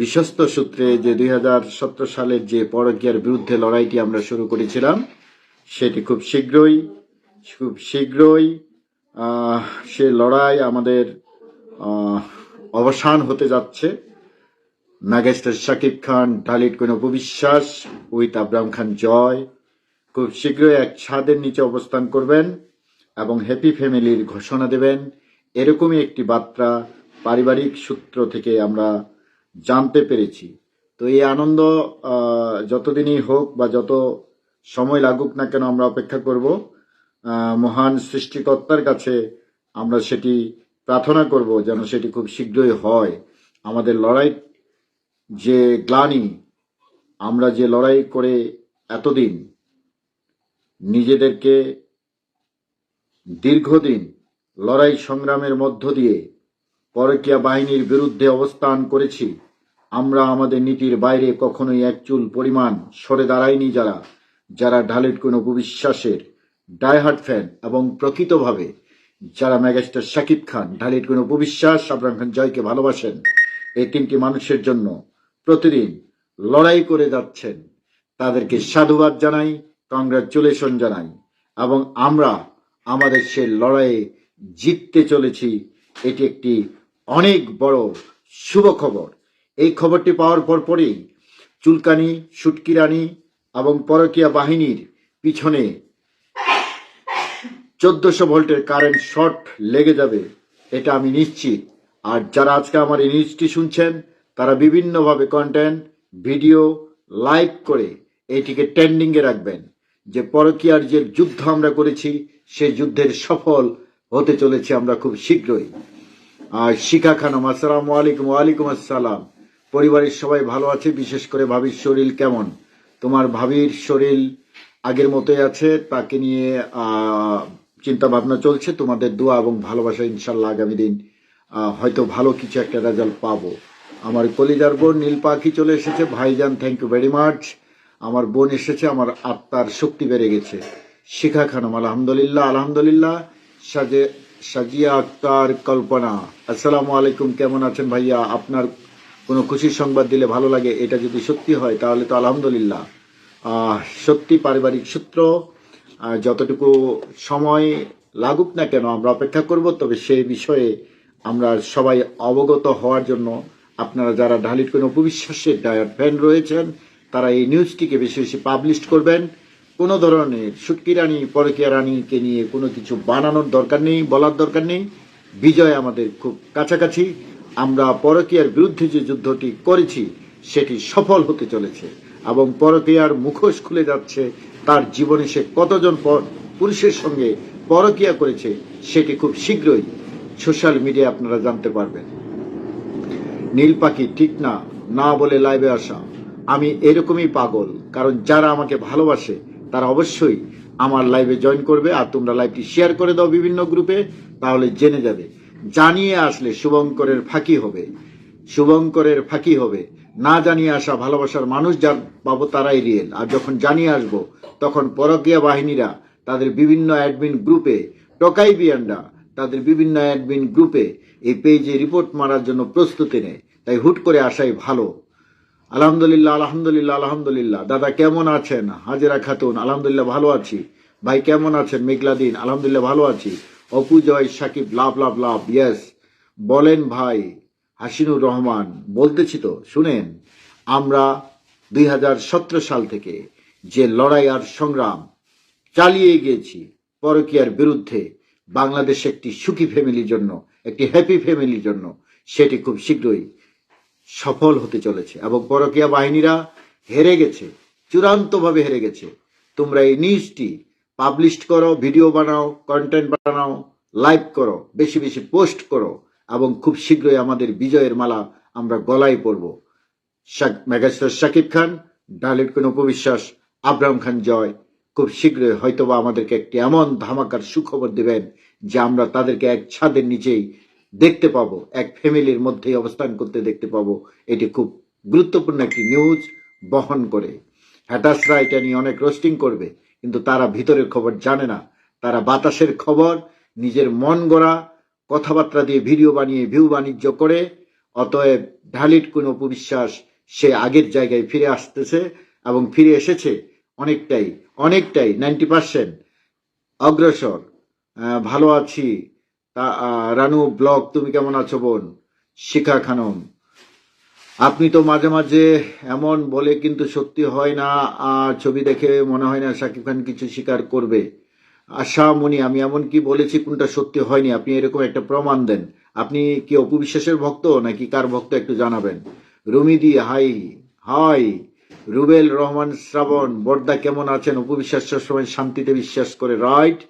বিশ্বস্ত সূত্রে যে দুই হাজার সতেরো সালের যে পরকীয়ার বিরুদ্ধে লড়াইটি আমরা শুরু করেছিলাম, সেটি খুব শীঘ্রই খুব শীঘ্রই সে লড়াই আমাদের অবসান হতে যাচ্ছে। ম্যাগেস্টার শাকিব খান ডালিট কোন উপবিশ্বাস উইথ আব্রাম খান জয়। খুব শীঘ্রই এক ছাদের নিচে অবস্থান করবেন এবং হ্যাপি ফ্যামিলির ঘোষণা দেবেন। এরকমই একটি বার্তা পারিবারিক সূত্র থেকে আমরা জানতে পেরেছি। তো এই আনন্দ যতদিনই হোক বা যত সময় লাগুক না কেন আমরা অপেক্ষা করব। মহান সৃষ্টিকর্তার কাছে আমরা সেটি প্রার্থনা করব যেন সেটি খুব শীঘ্রই হয়। আমাদের লড়াই যে গ্লানি, আমরা যে লড়াই করে এতদিন নিজেদেরকে দীর্ঘদিন লড়াই সংগ্রামের মধ্য দিয়ে পরকীয়া বাহিনীর বিরুদ্ধে অবস্থান করেছি আমরা আমাদের নীতির বাইরে কখনোই এক চুল পরিমাণ সরে দাঁড়াইনি যারা যারা ঢালের কোনো উপবিশ্বাসের ডায়হার্ট ফ্যান এবং প্রকৃতভাবে যারা ম্যাগাস্টার শাকিব খান ঢালির কোনো উপবিশ্বাস, আবরাম খান জয়কে ভালোবাসেন, এই তিনটি মানুষের জন্য প্রতিদিন লড়াই করে যাচ্ছেন। তাদেরকে সাধুবাদ জানাই কংগ্রাচুলেশন জানাই এবং আমরা আমাদের সে লড়াইয়ে জিততে চলেছি, এটি একটি অনেক বড় শুভ খবর। এই খবরটি পাওয়ার পর পরেই চুলকানি, সুটকিরানি এবং পরকীয়া বাহিনীর পিছনে চোদ্দশো ভোল্টের কারেন্ট শর্ট লেগে যাবে, এটা আমি নিশ্চিত। আর যারা আজকে আমার এই নিউজটি শুনছেন, তারা বিভিন্নভাবে কন্টেন্ট ভিডিও লাইভ করে এটিকে ট্রেন্ডিংয়ে রাখবেন, যে পরকীয়ার যে যুদ্ধ আমরা করেছি, সেই যুদ্ধের সফল হতে চলেছে আমরা খুব শীঘ্রই। আর শিখা খানম, আসসালামু আলাইকুম, ওয়ালাইকুম আসসালাম। পরিবারের সবাই ভালো আছে, বিশেষ করে ভাবির শরীর কেমন? তোমার ভাবির শরীর আগের মতোই আছে, তাকে নিয়ে চিন্তা ভাবনা চলছে। তোমাদের দোয়া এবং ভালোবাসা ইনশাল্লাহ আগামী দিন হয়তো ভালো কিছু একটা রেজাল্ট পাবো। আমার কলিজার বোন নীল পাখি চলে এসেছে। ভাইজান থ্যাংক ইউ ভেরি মাচ আমার বোন এসেছে, আমার আত্মার শক্তি বেড়ে গেছে। শিখা খানম, আলহামদুলিল্লাহ আলহামদুলিল্লাহ। সাজে, সাজিয়া আক্তার কল্পনা। আসসালামু আলাইকুম, কেমন আছেন ভাইয়া? আপনার কোনো খুশির সংবাদ দিলে ভালো লাগে, এটা যদি সত্যি হয়, তাহলে তো আলহামদুলিল্লাহ। সত্যি পারিবারিক সূত্র যতটুকু সময় লাগুক না কেন, আমরা অপেক্ষা করব, তবে সেই বিষয়ে আমরা সবাই অবগত হওয়ার জন্য আপনারা যারা ঢালির কোনো উপবিশ্বাসের ডায়ার ফ্যান রয়েছেন, তারা এই নিউজটিকে বেশি বেশি পাবলিশ করবেন। কোনো ধরনের সুটকি রানী, পরকিয়া রানীকে নিয়ে কোনো কিছু বানানোর দরকার নেই, বলার দরকার নেই। বিজয় আমাদের খুব কাছাকাছি। আমরা পরকীয়ার বিরুদ্ধে যে যুদ্ধটি করেছি, সেটি সফল হতে চলেছে এবং পরকীয়ার মুখোশ খুলে যাচ্ছে। তার জীবনে সে কতজন পর- পুরুষের সঙ্গে পরকীয়া করেছে, সেটি খুব শীঘ্রই সোশ্যাল মিডিয়ায় আপনারা জানতে পারবেন। নীল পাখি ঠিক না না বলে লাইভে আসা। আমি এরকমই পাগল, কারণ যারা আমাকে ভালোবাসে, তারা অবশ্যই আমার লাইভে জয়েন করবে আর তোমরা লাইভটি শেয়ার করে দাও বিভিন্ন গ্রুপে, তাহলে জেনে যাবে। জানিয়ে আসলে শুভঙ্করের ফাঁকি হবে। শুভঙ্করের ফাঁকি হবে। না জানিয়ে আসা ভালোবাসার মানুষ যার পাবো তারাই রিয়েল। আর যখন জানিয়ে আসব, তখন পরকীয়া বাহিনীরা তাদের বিভিন্ন অ্যাডমিন গ্রুপে টকাই বিয়ান্ডা তাদের বিভিন্ন অ্যাডমিন গ্রুপে এই পেজে রিপোর্ট মারার জন্য প্রস্তুতি নেয় তাই হুট করে আসাই ভালো। আলহামদুলিল্লাহ আলহামদুলিল্লাহ আলহামদুলিল্লাহ। দাদা কেমন আছেন? হাজেরা খাতুন, আলহামদুলিল্লাহ ভালো আছি। ভাই কেমন আছেন? মেঘলাদিন আলহামদুলিল্লাহ ভালো আছি। Apu Joy Sakib love love love yes বলেন ভাই, হাসিনুর রহমান, বলতেছি তো, শুনেন, আমরা দুই হাজার সতেরো সাল থেকে যে লড়াই আর সংগ্রাম চালিয়ে গিয়েছি, পরকীয়ার বিরুদ্ধে বাংলাদেশ একটি সুখী ফ্যামিলির জন্য, একটি হ্যাপি ফ্যামিলির জন্য, সেটি খুব শীঘ্রই সফল হতে চলেছে এবং পরকীয়া বাহিনীরা হেরে গেছে, চূড়ান্তভাবে হেরে গেছে। তোমরা এই নিউজটি পাবলিশ করো ভিডিও বানাও কন্টেন্ট বানাও লাইভ করো, বেশি বেশি পোস্ট করো, এবং খুব শীঘ্রই আমাদের বিজয়ের মালা আমরা গলায় পরব। মেগাস্টার শাকিব খান ডালির কোন উপবিশ্বাস, আব্রাহাম খান জয়। খুব শীঘ্রই হয়তোবা আমাদেরকে একটি এমন ধামাকার সুখবর দেবেন যে আমরা তাদেরকে এক ছাদের নিচেই দেখতে পাবো, এক ফ্যামিলির মধ্যেই অবস্থান করতে দেখতে পাবো। এটি খুব গুরুত্বপূর্ণ একটি নিউজ বহন করে। হ্যাটাসরা এটা নিয়ে অনেক রোস্টিং করবে। কিন্তু তারা ভিতরের খবর জানে না। তারা বাতাসের খবর, নিজের মন গড়া, কথাবার্তা দিয়ে ভিডিও বানিয়ে ভিউ বাণিজ্য করে, অতএব ভ্যালিড কোনো অপবিশ্বাস সে আগের জায়গায় ফিরে আসতেছে এবং ফিরে এসেছে অনেকটাই অনেকটাই নাইনটি পার্সেন্ট অগ্রসর। ভালো আছি। তা রানু, ব্লগ, তুমি কেমন আছো বোন? শিখা খানম। আপনি তো মাঝে মাঝে এমন বলে কিন্তু সত্যি হয় না আহ, ছবি দেখে মনে হয় না শাকিব খান কিছু স্বীকার করবে। আশা মনি আমি এমন কি বলেছি কোনটা সত্যি হয়নি? আপনি এরকম একটা প্রমাণ দেন। আপনি কি অপবিশ্বাসের ভক্ত নাকি কার ভক্ত একটু জানাবেন? রুমিদি হাই হাই। রুবেল রহমান শ্রাবণ বর্দা কেমন আছেন? অপবিশ্বাস সবসময় শান্তিতে বিশ্বাস করে রাইট?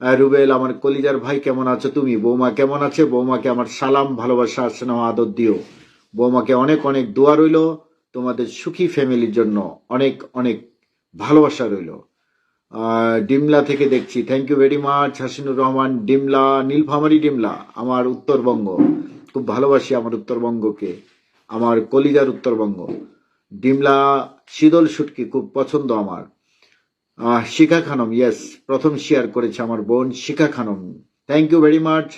রুবেল আমার কলিজার ভাই কেমন আছো তুমি? বৌমা কেমন আছে? বৌমাকে আমার সালাম ভালোবাসা স্নেহ আদর দিও। বৌমাকে অনেক অনেক দোয়া রইল। তোমাদের সুখী ফ্যামিলির জন্য অনেক অনেক ভালোবাসা রইল। ডিমলা থেকে দেখছি thank you very much Hasinur Rahman, Dimla, Nilphamari Dimla, আমার উত্তরবঙ্গ। খুব ভালোবাসি আমার উত্তরবঙ্গকে, আমার কলিজার উত্তরবঙ্গ। ডিমলা শীতল সুটকি খুব পছন্দ আমার। শিখা খানম ইয়েস প্রথম শেয়ার করেছে আমার বোন Shikha Khanam. Thank you very much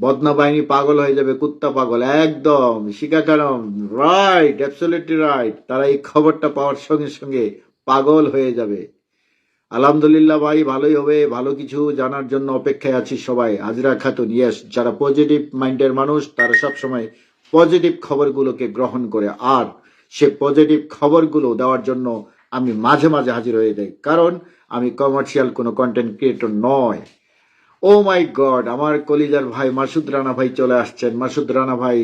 বদনা বাহিনী পাগল হয়ে যাবে, কুত্তা পাগল, একদম খানম রাইট অ্যাবসলিউটলি রাইট তারা এই খবরটা পাওয়ার সঙ্গে সঙ্গে পাগল হয়ে যাবে। আলহামদুলিল্লাহ ভাই, ভালোই হবে, ভালো কিছু জানার জন্য অপেক্ষায় আছি সবাই। হাজরা খাতুন ইয়েস যারা পজিটিভ মাইন্ডের মানুষ, তারা সবসময় পজিটিভ খবরগুলোকে গ্রহণ করে। আর সে পজিটিভ খবরগুলো দেওয়ার জন্য আমি মাঝে মাঝে হাজির হয়ে যাই। কারণ আমি কমার্শিয়াল কোনো কন্টেন্ট ক্রিয়েটর নয়। ও মাই গড, আমার কলিজার ভাই মাসুদ রানা ভাই চলে আসছেন। মাসুদ রানা ভাই,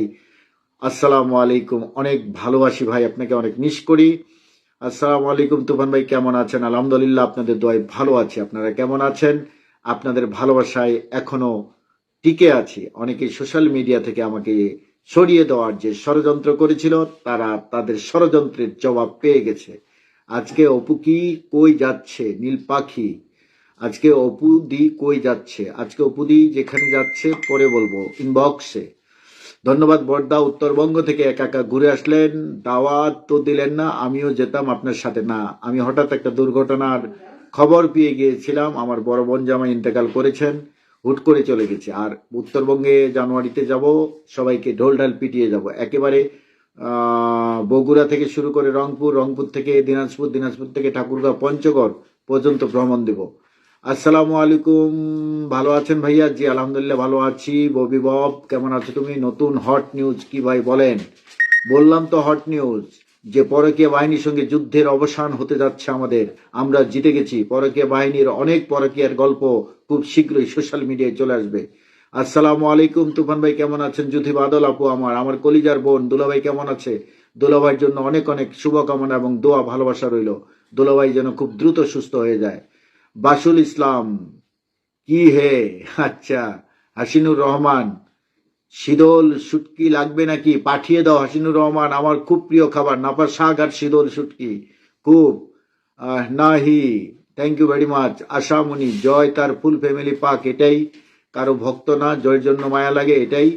আসসালামু আলাইকুম। অনেক ভালোবাসি ভাই, আপনাকে অনেক মিস করি। আসসালামু আলাইকুম, তুফান ভাই, কেমন আছেন? আলহামদুলিল্লাহ, আপনাদের দোয়ায় ভালো আছি। আপনারা কেমন আছেন? আপনাদের ভালোবাসায় এখনও টিকে আছি। অনেকে সোশ্যাল মিডিয়া থেকে আমাকে সরিয়ে দেওয়ার যে ষড়যন্ত্র করেছিল, তারা তাদের ষড়যন্ত্রের জবাব পেয়ে গেছে। আজকে অপু কি, কই যাচ্ছে, নীল পাখি আজকে অপু দি কই যাচ্ছে? আজকে অপু দি যেখানে যাচ্ছে, পরে বলব ইনবক্সে ধন্যবাদ বর্দা, উত্তরবঙ্গ থেকে একা একা ঘুরে আসলেন। দাওয়াত তো দিলেন না, আমিও যেতাম আপনার সাথে। না, আমি হঠাৎ একটা দুর্ঘটনার খবর পেয়ে গিয়েছিলাম। আমার বড় বোন জামাই ইন্তেকাল করেছেন, হুট করে চলে গেছে। আর উত্তরবঙ্গে জানুয়ারিতে যাব, সবাইকে ঢোল ঢাল পিটিয়ে যাব। একেবারে বগুড়া থেকে শুরু করে রংপুর রংপুর থেকে দিনাজপুর দিনাজপুর থেকে ঠাকুরগাঁও, পঞ্চগড় পর্যন্ত ভ্রমণ দেব। আসসালামু আলাইকুম। ভালো আছেন ভাইয়া? জি, আলহামদুলিল্লাহ ভালো আছি। ববি বব, কেমন আছো তুমি? নতুন হট নিউজ কি ভাই বলেন? বললাম তো হট নিউজ যে পরকীয় বাহিনীর সঙ্গে যুদ্ধের অবসান হতে যাচ্ছে আমাদের। আমরা জিতে গেছি। পরকীয় বাহিনীর অনেক পরকীয়ার গল্প খুব শীঘ্রই সোশ্যাল মিডিয়ায় চলে আসবে। আসসালামু আলাইকুম, তুফান ভাই, কেমন আছেন? যুথি বাদল আপু আমার আমার কলিজার বোন। দুলাভাই কেমন আছে? দুলাভাইয়ের জন্য অনেক অনেক শুভকামনা এবং দোয়া, ভালোবাসা রইল। দুলাভাই যেন খুব দ্রুত সুস্থ হয়ে যায়। বাসুল ইসলাম, কি হে? আচ্ছা হাসিনুর রহমান, শীতল শুটকি লাগবে নাকি? পাঠিয়ে দাও হাসিনুর রহমান, আমার খুব প্রিয় খাবার নাপা শাক আর শীতল শুটকি। খুব নাহি thank you very much Ashamoni Joy তার ফুল ফ্যামিলি পাক, এটাই। কারও ভক্ত না, জয়ের জন্য মায়া লাগে, এটাই।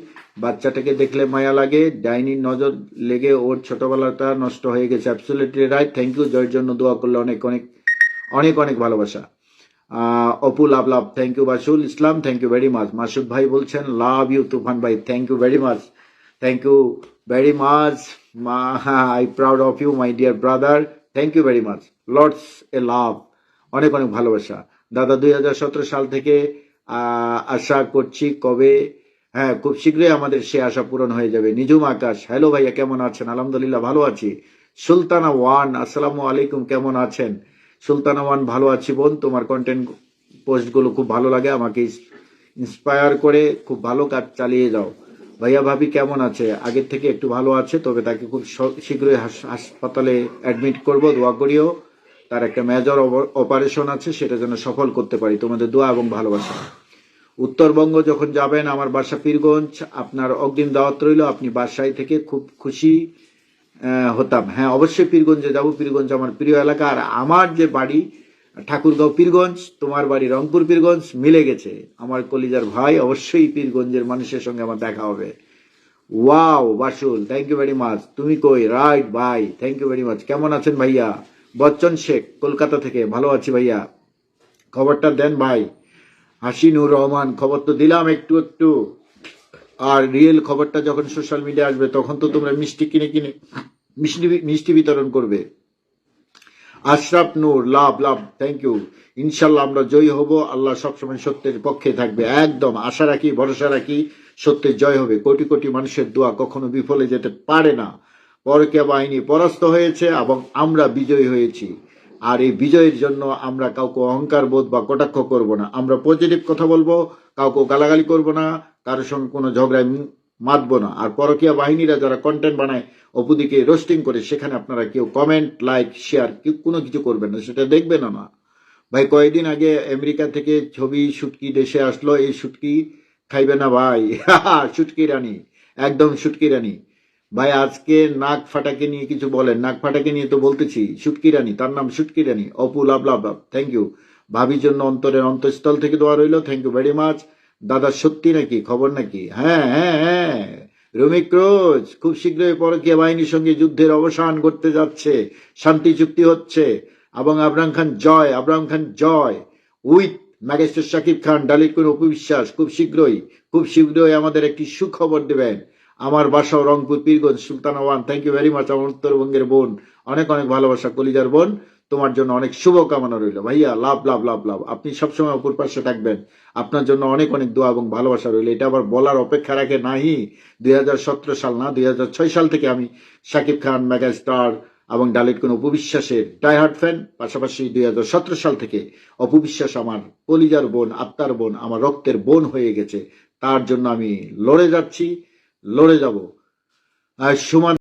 বাচ্চাটাকে দেখলে মায়া লাগে, ডাইনির নজর লেগে ওর ছোটবেলাটা নষ্ট হয়ে গেছে অ্যাবসুলেটলি রাইট থ্যাংক ইউ জয়ের জন্য দোয়া করলে অনেক অনেক অনেক অনেক ভালোবাসা। Apu, love love thank you Basul Islam thank you very much Masud ভাই বলছেন লাভ ইউ তুফান ভাই thank you very much thank you very much I proud of you my dear brother thank you very much Lords A love অনেক অনেক ভালোবাসা। দাদা, দুই হাজার সতেরো সাল থেকে আশা করছি কবে হ্যাঁ খুব শীঘ্রই আমাদের সে আশা পূরণ হয়ে যাবে। নিজুম আকাশ হ্যালো ভাইয়া, কেমন আছেন? আলহামদুলিল্লাহ, ভালো আছি। সুলতানা ওয়ান আসসালামু আলাইকুম, কেমন আছেন? সুলতানা ওয়ান ভালো আছি বোন। তোমার কন্টেন্ট পোস্টগুলো খুব ভালো লাগে, আমাকে ইন্সপায়ার করে খুব ভালো কাজ চালিয়ে যাও। ভাইয়া ভাবি কেমন আছে? আগের থেকে একটু ভালো আছে, তবে তাকে খুব শীঘ্রই হাস- হাসপাতালে অ্যাডমিট করব, দোয়া করিও। তার একটা মেজর অপারেশন আছে, সেটা যেন সফল করতে পারি। তোমাদের দোয়া এবং ভালোবাসা। উত্তরবঙ্গ যখন যাবেন, আমার বাসা পীরগঞ্জ, আপনার অগ্রিম দাওয়াত রইল, আপনি বাসায় থেকে খুব খুশি হতাম। হ্যাঁ অবশ্যই পীরগঞ্জে যাব। পীরগঞ্জ আমার প্রিয় এলাকা। আর আমার যে বাড়ি, ঠাকুরগাঁও পীরগঞ্জ, তোমার বাড়ি রংপুর পীরগঞ্জ, মিলে গেছে। আমার কলিজার ভাই অবশ্যই পীরগঞ্জের মানুষের সঙ্গে আমার দেখা হবে। Wow, Basul thank you very much তুমি কই? রাইট ভাই থ্যাংক ইউ ভেরি মাচ কেমন আছেন ভাইয়া? বচ্চন শেখ, কলকাতা থেকে। ভালো আছি ভাইয়া। খবরটা দেন ভাই। হাসিনুর রহমান, খবর তো দিলাম একটু একটু। আর রিয়েল খবরটা যখন সোশ্যাল মিডিয়া আসবে, তখন তো তোমরা মিষ্টি কিনে কিনে, মিষ্টি মিষ্টি বিতরণ করবে। Ashraf Noor, love love thank you ইনশাল্লাহ আমরা জয়ী হব, আল্লাহ সবসময় সত্যের পক্ষে থাকবে। একদম, আশা রাখি, ভরসা রাখি, সত্যের জয় হবে। কোটি কোটি মানুষের দোয়া কখনো বিফলে যেতে পারে না। পরকীয়া বাহিনী পরাস্ত হয়েছে এবং আমরা বিজয়ী হয়েছি। আর এই বিজয়ের জন্য আমরা কাউকে অহংকার বোধ বা কটাক্ষ করব না। আমরা পজিটিভ কথা বলব, কাউকে গালাগালি করব না কারোর সঙ্গে কোনো ঝগড়ায় মাতব না। আর পরকীয়া বাহিনীরা যারা কন্টেন্ট বানায় অপুদিকে রোস্টিং করে, সেখানে আপনারা কেউ কমেন্ট লাইক শেয়ার কেউ কোনো কিছু করবেন না। সেটা দেখবেন না। ভাই, কয়েকদিন আগে আমেরিকা থেকে ছবি শুটকি দেশে আসলো, এই শুটকি খাইবে না ভাই। শুটকি রানী, একদম শুটকি রানী। ভাই, আজকে নাক ফাটাকে নিয়ে কিছু বলেন। নাক ফাটাকে নিয়ে তো বলতেছি, শুটকি রানী, তার নাম শুটকি রানী। Apu love love love. Thank you ভাবির জন্য অন্তরের অন্তঃস্থল থেকে দেওয়া রইল। থ্যাংক ইউ ভেরি মাচ দাদা সত্যি নাকি? খবর নাকি? হ্যাঁ হ্যাঁ হ্যাঁ। রমিক রোজ খুব শীঘ্রই পরকীয় বাহিনীর সঙ্গে যুদ্ধের অবসান করতে যাচ্ছে। শান্তি চুক্তি হচ্ছে। এবং আবরাম খান জয়, আবরাম খান জয়। উইথ ম্যাগেস্টার শাকিব খান, ডালির কোন উপবিশ্বাস খুব শীঘ্রই খুব শীঘ্রই আমাদের একটি সুখবর দেবেন। আমার বাসাও Rangpur, Pirganj, Sultan one. Thank you very much আমার উত্তরবঙ্গের বোন। অনেক অনেক ভালোবাসা, কলিজার বোন। তোমার জন্য অনেক শুভ কামনা রইল। ভাইয়া, লাভ লাভ লাভ লাভ। আপনি সবসময় অপর পাশে থাকবেন। আপনার জন্য অনেক অনেক দোয়া এবং ভালোবাসা রইল। এটা আবার বলার অপেক্ষা রাখে নাহি। দুই হাজার সতেরো সাল না, দুই হাজার ছয় সাল থেকে আমি শাকিব খান মেগা স্টার এবং ডালির কোন উপবিশ্বাসের ডাইহার্ট ফ্যান। পাশাপাশি দুই হাজার সতেরো সাল থেকে অপবিশ্বাস আমার কলিজার বোন, আত্মার বোন, আমার রক্তের বোন হয়ে গেছে। তার জন্য আমি লড়ে যাচ্ছি। লড়ে যাব। আর সুমান